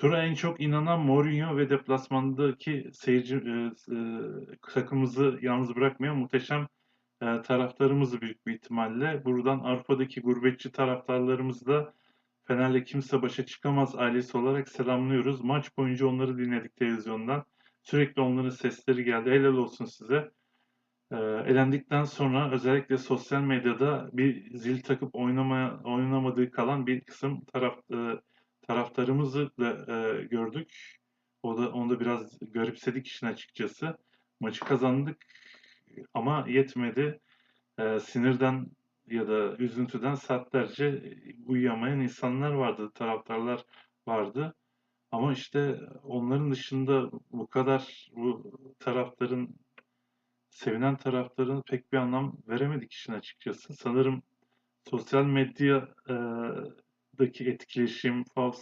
Tura en çok inanan Mourinho ve deplasmandaki seyirci e, e, takımımızı yalnız bırakmayan muhteşem e, taraftarımız büyük bir ihtimalle. Buradan Avrupa'daki gurbetçi taraftarlarımızı da Fener'le kimse başa çıkamaz ailesi olarak selamlıyoruz. Maç boyunca onları dinledik televizyondan. Sürekli onların sesleri geldi. Helal olsun size. E, elendikten sonra özellikle sosyal medyada bir zil takıp oynamaya, oynamadığı kalan bir kısım taraf, e, taraftarımızı da e, gördük. O da onu da biraz garipsedik işin açıkçası. Maçı kazandık ama yetmedi. E, sinirden ya da üzüntüden saatlerce uyuyamayan insanlar vardı, taraftarlar vardı. Ama işte onların dışında bu kadar bu taraftarın sevinen taraftarın pek bir anlam veremedik işin açıkçası. Sanırım sosyal medyadaki etkileşim, fav sayı